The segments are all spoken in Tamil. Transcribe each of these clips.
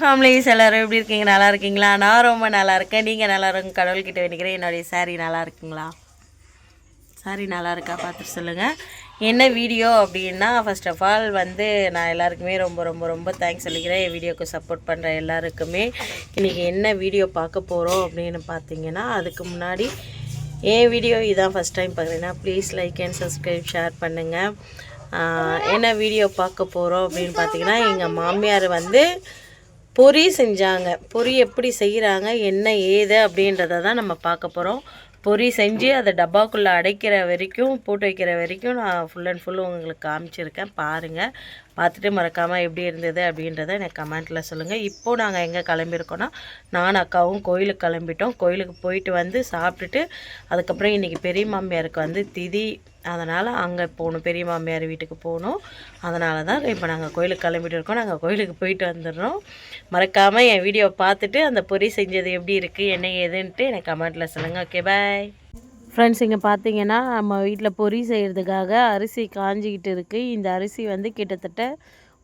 ஃபேமிலிஸ் எல்லோரும் எப்படி இருக்கீங்க? நல்லா இருக்கீங்களா? நான் ரொம்ப நல்லா இருக்கேன். நீங்கள் நல்லா இருங்க கடவுள்கிட்ட வேண்டிக்கிறேன். என்னுடைய சாரி நல்லா இருக்குங்களா? சாரி நல்லா இருக்கா? பார்த்துட்டு சொல்லுங்கள் என்ன வீடியோ அப்படின்னா ஃபர்ஸ்ட் ஆஃப் ஆல் வந்து நான் எல்லாருக்குமே ரொம்ப ரொம்ப ரொம்ப தேங்க்ஸ் சொல்லிக்கிறேன். என் வீடியோக்கு சப்போர்ட் பண்ணுற எல்லாருக்குமே. இன்றைக்கி என்ன வீடியோ பார்க்க போகிறோம் அப்படின்னு பார்த்தீங்கன்னா அதுக்கு முன்னாடி என் வீடியோ இதான் ஃபஸ்ட் டைம் பார்க்குறீங்கன்னா please like and subscribe share பண்ணுங்கள் என்ன வீடியோ பார்க்க போகிறோம் அப்படின்னு பார்த்தீங்கன்னா எங்கள் மாமியார் வந்து பொரி செஞ்சாங்க. பொரி எப்படி செய்கிறாங்க என்ன ஏது அப்படின்றத தான் நம்ம பார்க்க போகிறோம் பொரி செஞ்சு அதை டப்பாக்குள்ளே அடைக்கிற வரைக்கும் போட்டு வைக்கிற வரைக்கும் நான் ஃபுல் அண்ட் ஃபுல் உங்களுக்கு காமிச்சிருக்கேன். பாருங்கள் பார்த்துட்டு மறக்காமல் எப்படி இருந்தது அப்படின்றத எனக்கு கமெண்ட்டில் சொல்லுங்கள் இப்போது நாங்கள் எங்கே கிளம்பியிருக்கோன்னா நான் அக்காவும் கோயிலுக்கு கிளம்பிட்டோம். கோயிலுக்கு போயிட்டு வந்து சாப்பிட்டுட்டு அதுக்கப்புறம் இன்றைக்கி பெரிய மாமியாருக்கு வந்து திதி. அதனால் அங்கே போகணும். பெரிய மாமியார் வீட்டுக்கு போகணும். அதனால தான் இப்போ நாங்கள் கோயிலுக்கு கிளம்பிட்டு இருக்கோம். நாங்கள் கோயிலுக்கு போயிட்டு வந்துடுறோம். மறக்காமல் என் வீடியோ பார்த்துட்டு அந்த பொரி செஞ்சது எப்படி இருக்குது என்ன ஏதுன்ட்டு எனக்கு கமெண்ட்டில் சொல்லுங்கள் ஓகே பாய் ஃப்ரெண்ட்ஸ் இங்கே பார்த்தீங்கன்னா நம்ம வீட்டில் பொரி செய்கிறதுக்காக அரிசி காஞ்சிக்கிட்டு இருக்குது இந்த அரிசி வந்து கிட்டத்தட்ட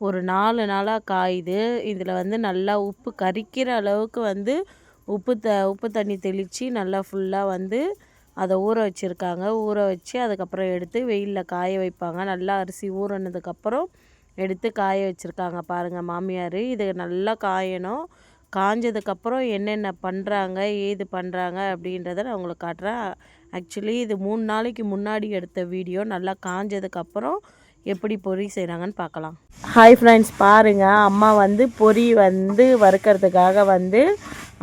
ஒரு நாலு நாளாக காயுது. இதில் வந்து நல்லா உப்பு கரிக்கிற அளவுக்கு வந்து உப்பு த உப்பு தண்ணி தெளித்து நல்லா ஃபுல்லாக வந்து அதை ஊற வச்சுருக்காங்க. ஊற வச்சு அதுக்கப்புறம் எடுத்து வெயிலில் காய வைப்பாங்க. நல்லா அரிசி ஊறினதுக்கப்புறம் எடுத்து காய வச்சுருக்காங்க பாருங்கள் மாமியார். இது நல்லா காயணும். காஞ்சதுக்கப்புறம் என்னென்ன பண்ணுறாங்க ஏது பண்ணுறாங்க அப்படின்றத நான் உங்களுக்கு காட்டுறேன். ஆக்சுவலி இது மூணு நாளைக்கு முன்னாடி எடுத்த வீடியோ. நல்லா காஞ்சதுக்கப்புறம் எப்படி பொரி செய்கிறாங்கன்னு பார்க்கலாம். ஹாய் ஃப்ரெண்ட்ஸ் பாருங்கள் அம்மா வந்து பொரி வந்து வறுக்கிறதுக்காக வந்து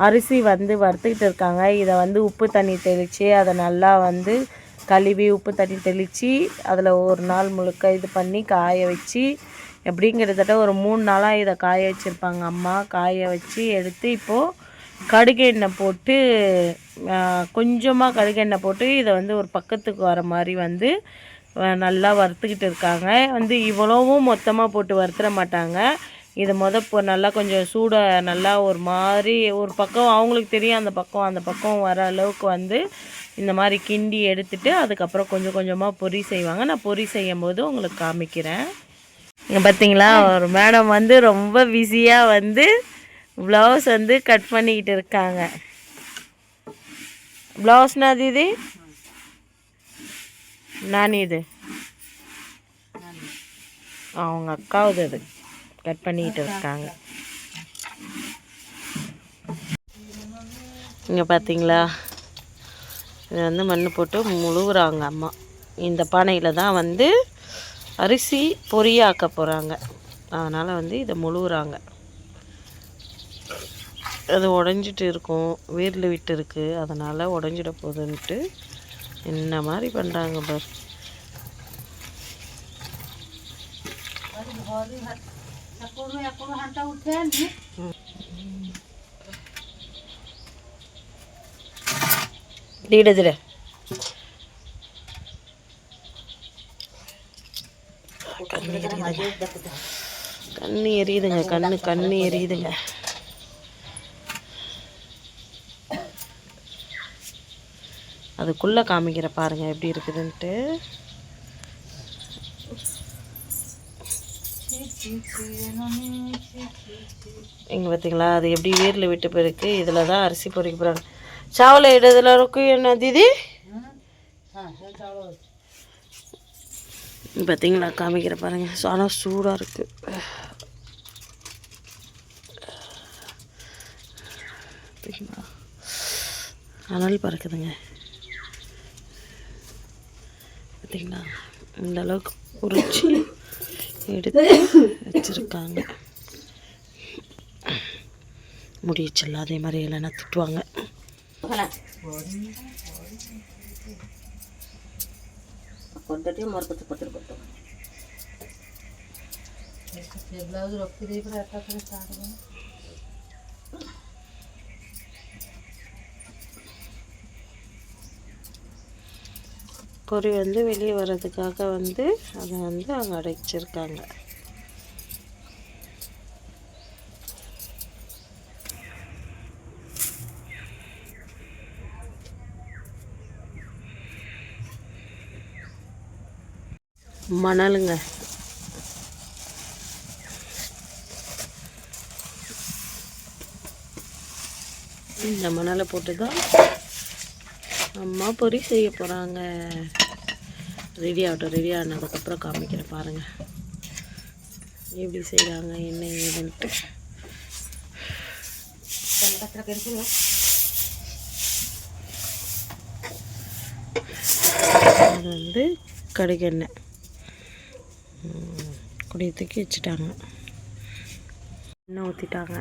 அரிசி வந்து வறுத்துக்கிட்டு இருக்காங்க. இதை வந்து உப்பு தண்ணி தெளித்து அதை நல்லா வந்து கழுவி உப்பு தண்ணி தெளித்து அதில் ஒரு நாள் முழுக்க இது பண்ணி காய வச்சு எப்படியும் கிட்டத்தட்ட ஒரு மூணு நாளாக இதை காய வச்சுருப்பாங்க அம்மா. காய வச்சு எடுத்து இப்போது கடுகு எண்ணெய் போட்டு கொஞ்சமாக கடுகு எண்ணெய் போட்டு இதை வந்து ஒரு பக்கத்துக்கு வர மாதிரி வந்து நல்லா வறுத்துக்கிட்டு இருக்காங்க. வந்து இவ்வளவும் மொத்தமாக போட்டு வறுத்துட மாட்டாங்க. இதை மொத இப்போ நல்லா கொஞ்சம் சூட நல்லா ஒரு மாதிரி ஒரு பக்கம் அவங்களுக்கு தெரியும் அந்த பக்கம் அந்த பக்கம் வர அளவுக்கு வந்து இந்த மாதிரி கிண்டி எடுத்துட்டு அதுக்கப்புறம் கொஞ்சம் கொஞ்சமாக பொரி செய்வாங்க. நான் பொரி செய்யும் போது உங்களுக்கு காமிக்கிறேன். இங்கே பார்த்தீங்களா ஒரு மேடம் வந்து ரொம்ப பிஸியாக வந்து ப்ளவுஸ் வந்து கட் பண்ணிக்கிட்டு இருக்காங்க. ப்ளவுஸ்னா அது இது? நான் இது? அவங்க அக்காவுது அது. கட் பண்ணிக்கிட்டு இருக்காங்க. இங்கே பார்த்தீங்களா இதை வந்து மண் போட்டு முழுகுறாங்க அம்மா. இந்த பானையில் தான் வந்து அரிசி பொரியாக்க போகிறாங்க அதனால் வந்து இதை முழுகுறாங்க. அது உடஞ்சிட்டு இருக்கும். வேரில் விட்டு இருக்குது அதனால் உடஞ்சிட போகுதுன்ட்டு என்ன மாதிரி பண்ணுறாங்க பார். தீட தீட எரியுதுங்க. கண்ணு எரியுதுங்க. கண்ணு கண்ணு எரியுதுங்க. அதுக்குள்ளே காமிக்கிற பாருங்கள் எப்படி இருக்குதுன்ட்டு. இங்கே பார்த்தீங்களா அது எப்படி வேரில் விட்டு போயிருக்கு இதில் தான் அரிசி பொறிக்க போகிறாங்க சாவல இடத்துல இருக்கும் என்ன தீதி? பார்த்தீங்களா காமிக்கிற பாருங்க. ஸோ ஆனால் சூடாக இருக்குது பார்த்தீங்களா அனல் பறக்குதுங்க. பார்த்திங்களா? இந்த அளவுக்கு பொறிச்சு எடுத்து வச்சுருக்காங்க. முடியச்சில்ல அதே மாதிரி இல்லைன்னா திட்டுவாங்க. కొందటి మరొకటి పత్ర పట్టం బ్లౌజ్ రొక్కి దీపం ఎట్లా స్టార్ట్ பொறி வந்து வெளியே வர்றதுக்காக வந்து அதை வந்து அவங்க அடைச்சிருக்காங்க. மணலுங்க. இந்த மணலை போட்டு தான் அம்மா பொரி செய்ய போகிறாங்க ரெடி ஆகட்டும் ரெடி ஆனதுக்கப்புறம் காமிக்கிறேன் பாருங்கள் எப்படி செய்கிறாங்க என்ன ஏதுன்ட்டு. அது வந்து கடுகெண்ணெய் குடிய தூக்கி வச்சுட்டாங்க. எண்ணெய் ஊற்றிட்டாங்க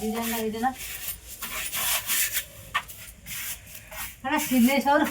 ಡಿಸೈನ್ ಆಗಿದೆನಾ ಅಣ್ಣ ಸಿದ್ದೇಶ್ ಅವರು.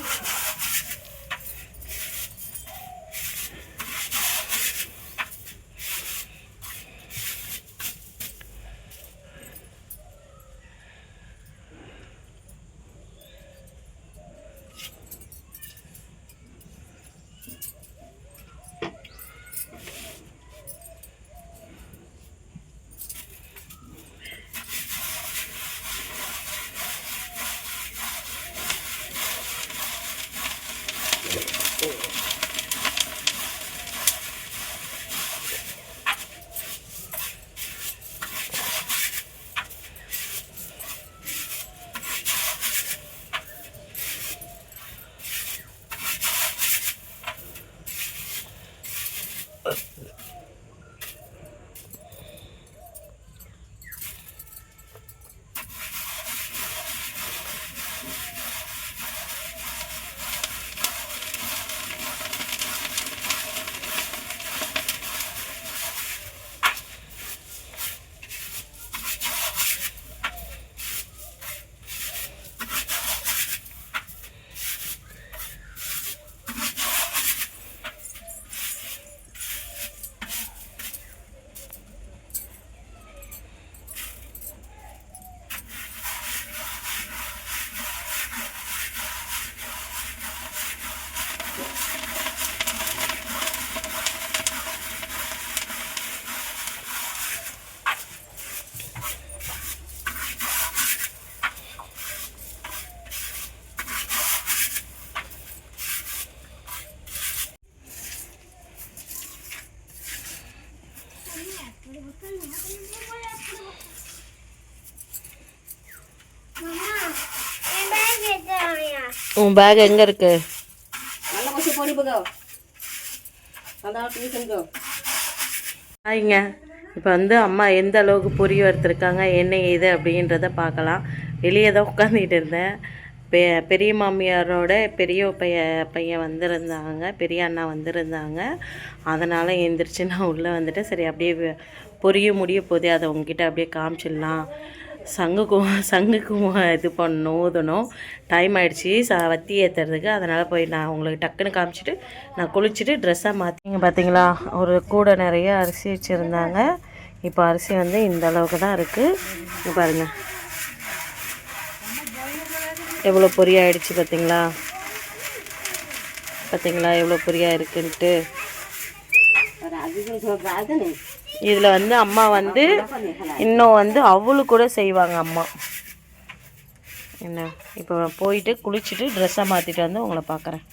உன் பேக் எங்கே இருக்கு? ஹாய்ங்க இப்போ வந்து அம்மா எந்த அளவுக்கு பொரி வறுத்துருக்காங்க என்ன ஏது அப்படின்றத பார்க்கலாம். வெளியே தான் உட்காந்துட்டு இருந்தேன். பெ பெரிய மாமியாரோட பெரிய பைய பையன் வந்திருந்தாங்க. பெரிய அண்ணா வந்திருந்தாங்க. அதனால் எந்திரிச்சு நான் உள்ளே வந்துட்டேன். சரி அப்படியே பொரிய முடிய போதே அதை உங்ககிட்ட அப்படியே காமிச்சிடலாம். சங்குக்கும் சங்குக்கும் இது பண்ணணும் ஊதணும் டைம் ஆயிடுச்சு ச வத்தி ஏற்றுறதுக்கு அதனால் போய் நான் உங்களுக்கு டக்குன்னு காமிச்சிட்டு நான் குளிச்சுட்டு ட்ரெஸ்ஸாக மாற்றிங்க பார்த்தீங்களா ஒரு கூடை நிறைய அரிசி வச்சுருந்தாங்க. இப்போ அரிசி வந்து இந்த அளவுக்கு தான் இருக்குது இங்க பாருங்க. எவ்வளோ பொரியா ஆயிடுச்சு பார்த்தீங்களா பார்த்தீங்களா எவ்வளோ பொரியா இருக்குன்ட்டு. இதில் வந்து அம்மா வந்து இன்னும் வந்து அவளு கூட செய்வாங்க அம்மா. என்ன? இப்போ போயிட்டு குளிச்சுட்டு ட்ரெஸ்ஸை மாற்றிட்டு வந்து உங்களை பார்க்குறேன்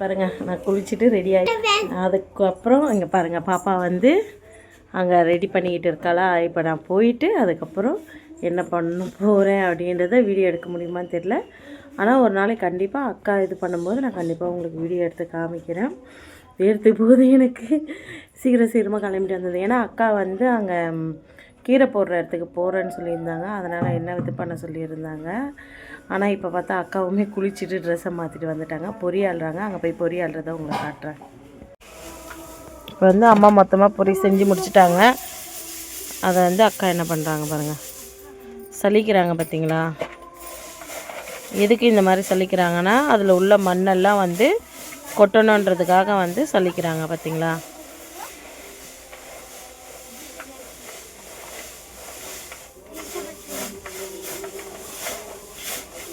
பாருங்கள் நான் குளிச்சுட்டு ரெடி ஆகி அதுக்கப்புறம் இங்கே பாருங்கள் பாப்பா வந்து அங்கே ரெடி பண்ணிக்கிட்டு இருக்காளா? இப்போ நான் போயிட்டு அதுக்கப்புறம் என்ன பண்ண போகிறேன் அப்படின்றத வீடியோ எடுக்க முடியுமான்னு தெரில ஆனால் ஒரு நாளைக்கு கண்டிப்பாக அக்கா இது பண்ணும்போது நான் கண்டிப்பாக உங்களுக்கு வீடியோ எடுத்து காமிக்கிறேன். எடுத்து போது எனக்கு சீக்கிரம் சீக்கிரமாக கிளம்பிட்டு வந்தது. ஏன்னா அக்கா வந்து அங்கே கீரை போடுற இடத்துக்கு போகிறேன்னு சொல்லியிருந்தாங்க. அதனால் என்ன இது பண்ண சொல்லியிருந்தாங்க. ஆனால் இப்போ பார்த்தா அக்காவுமே குளிச்சுட்டு ட்ரெஸ்ஸை மாற்றிட்டு வந்துட்டாங்க. பொரி ஆள்றாங்க. அங்கே போய் பொரி ஆள்றதை உங்களை காட்டுறேன். இப்போ வந்து அம்மா மொத்தமாக பொரி செஞ்சு முடிச்சிட்டாங்க. அதை வந்து அக்கா என்ன பண்ணுறாங்க பாருங்கள் சலிக்கிறாங்க பார்த்தீங்களா எதுக்கு இந்த மாதிரி சலிக்கிறாங்கன்னா அதில் உள்ள மண்ணெல்லாம் வந்து கொட்டணுன்றதுக்காக வந்து சலிக்கிறாங்க பார்த்தீங்களா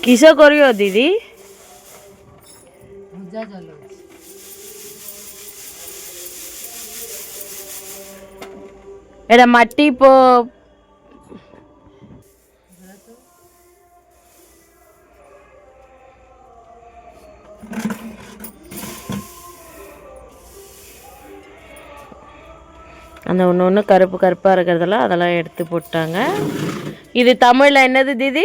কিসে করিও দিদি বুঝা চলো এটা মাটি পো அந்த ஒன்று ஒன்று கருப்பு கருப்பாக இருக்கிறதெல்லாம் அதெல்லாம் எடுத்து போட்டாங்க இது தமிழில் என்னது தீதி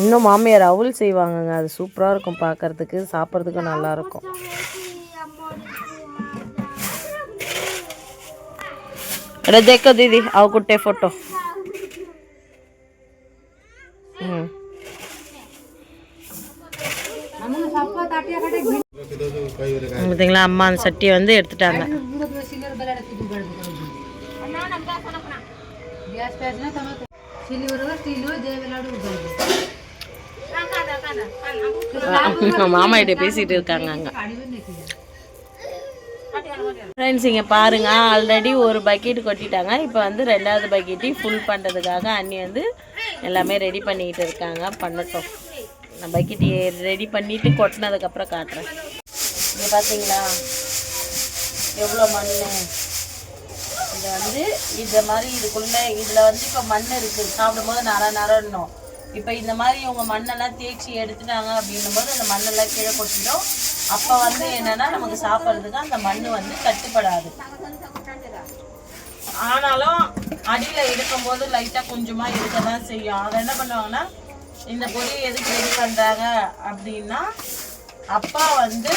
இன்னும் மாமியார் அவுல் செய்வாங்கங்க. அது சூப்பராக இருக்கும் பார்க்கறதுக்கு சாப்பிட்றதுக்கு நல்லாயிருக்கும். અરે દેખો દીદી આવ ગુટ્ટે ફોટો பார்த்தீங்களா அம்மா அந்த சட்டியை வந்து எடுத்துட்டாங்க. சில்லி ஒரு ஸ்டீலு ஜெயவிலாடு மாமா கிட்ட பேசிட்டு இருக்காங்க அங்க. ஃப்ரெண்ட்ஸ் இங்கே பாருங்கள் ஆல்ரெடி ஒரு பக்கெட் கொட்டிட்டாங்க. இப்போ வந்து ரெண்டாவது பக்கெட்டையும் ஃபுல் பண்ணுறதுக்காக அண்ணி வந்து எல்லாமே ரெடி பண்ணிக்கிட்டு இருக்காங்க. பண்ணட்டும். நான் பக்கெட் ரெடி பண்ணிவிட்டு கொட்டினதுக்கப்புறம் காட்டுறேன். இங்கே பார்த்தீங்களா எவ்வளோ மண் இது வந்து இந்த மாதிரி இதுக்குள்ளே இதில் வந்து இப்போ மண் இருக்குது சாப்பிடும்போது நர நரணும் இப்போ இந்த மாதிரி இவங்க மண்ணெல்லாம் தேய்ச்சி எடுத்துட்டாங்க அப்படின்னும் போது அந்த மண்ணெல்லாம் கீழே கொட்டிடும். அப்போ வந்து என்னன்னா நமக்கு சாப்பிட்றதுக்கு அந்த மண் வந்து கட்டுப்படாது ஆனாலும் அடியில் இருக்கும்போது லைட்டாக கொஞ்சமாக இருக்க தான் செய்யும். அதை என்ன பண்ணுவாங்கன்னா இந்த பொடி எதுக்கு ரெடி பண்ணுறாங்க அப்படின்னா அப்பா வந்து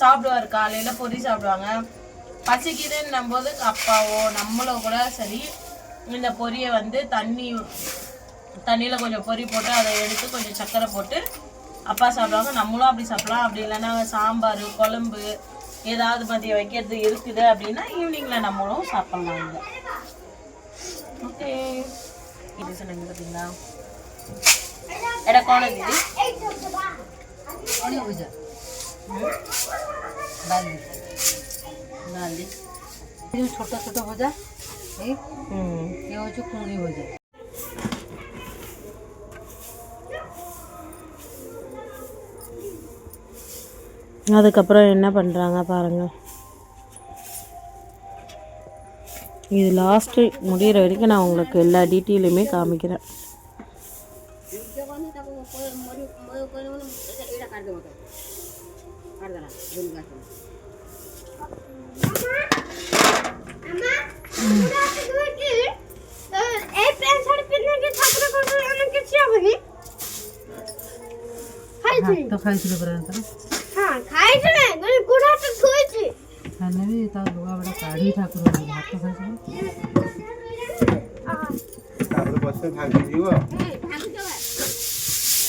சாப்பிடுவார். காலையில் பொரி சாப்பிடுவாங்க. பசிக்குதுன்னும் போது அப்பாவோ நம்மளோ கூட சரி இந்த பொரியை வந்து தண்ணி தண்ணியில் கொஞ்சம் பொரி போட்டு அதை எடுத்து கொஞ்சம் சர்க்கரை போட்டு அப்பா சாப்பிடுவாங்க நம்மளும் அப்படி சாப்பிடலாம் அப்படி இல்லைன்னா சாம்பார் குழம்பு ஏதாவது மதியம் வைக்கிறது இருக்குது அப்படின்னா ஈவினிங்கில் நம்மளும் சாப்பிட்லாம் இதை ஓகே இது சொன்னீங்க பார்த்தீங்களா எடா கோணம் இது কোনি বুঝা বালি நாலு এই ছোট ছোট ভজা এই ம் এ হচ্ছে কুঁড়ি ভজা அதுக்கப்புறம் என்ன பண்ணுறாங்க பாருங்கள் இது லாஸ்ட்டு முடிகிற வரைக்கும் நான் உங்களுக்கு எல்லா டீட்டெயிலுமே காமிக்கிறேன். তো খাইছিল পরে ତାର ଖାଇଲେ ବି ତା ଲୁଗାପଟା କାଢ଼ି ଠାକୁର ଭାତ ଖାଇଥିଲେ ତାପରେ ବସିଲେ ଭାଙ୍ଗିଯିବ ଆଉ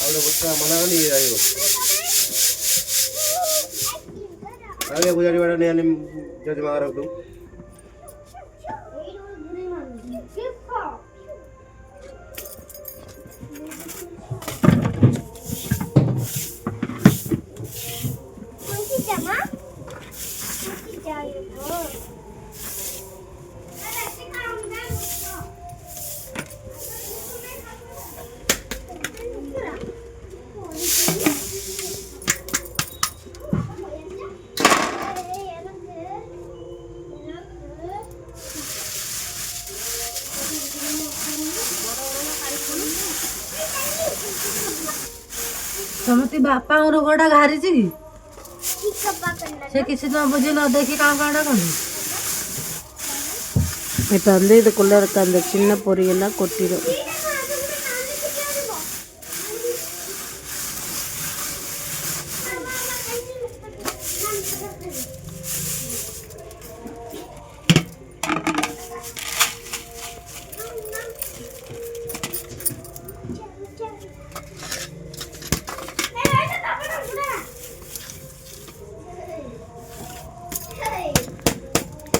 ଗୋଟେ ବସ୍ତା ମନା କଲି ଇଏ ରହିବ ଆଉ ଏ ଗୁଜାରି ବାଡ଼ ନେଇ ଆନି ଜେଜେମା ଘରକୁ ସମସ୍ତେ ବାପାଙ୍କ ରୋଗଟା ଘାରିଛି କି ସେ କିଛି ନ ବୁଝି ନ ଦେଖି କାଁ କାଁଟା କଣ இப்போ வந்து இதுக்குள்ளே இருக்க அந்த சின்ன பொரியெல்லாம் கொட்டிடும்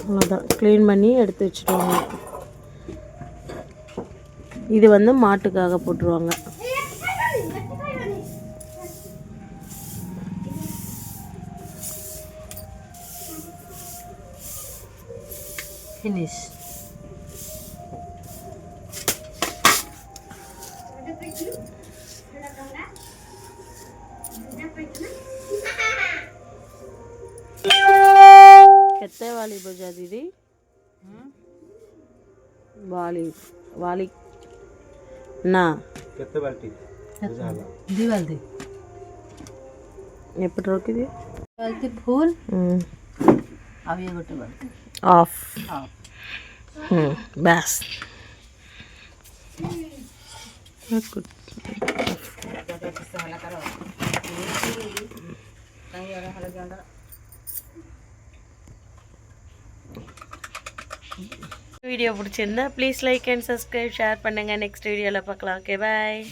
அவ்வளோதான் க்ளீன் பண்ணி எடுத்து வச்சுருவாங்க இது வந்து மாட்டுக்காக போட்டுருவாங்க. वाली वाली నా పెద్ద బాల్టీ दी बाल्टी। ఎప్పుడు రోకిది बाल्टी फूल? अब ये गोटे बाल्टी। ఆఫ్ हाँ। బ్యాస్ नहीं वाला हल्का வீடியோ பிடிச்சிருந்தா please like and subscribe share பண்ணுங்கள் நெக்ஸ்ட் வீடியோவில் பார்க்கலாம். Okay bye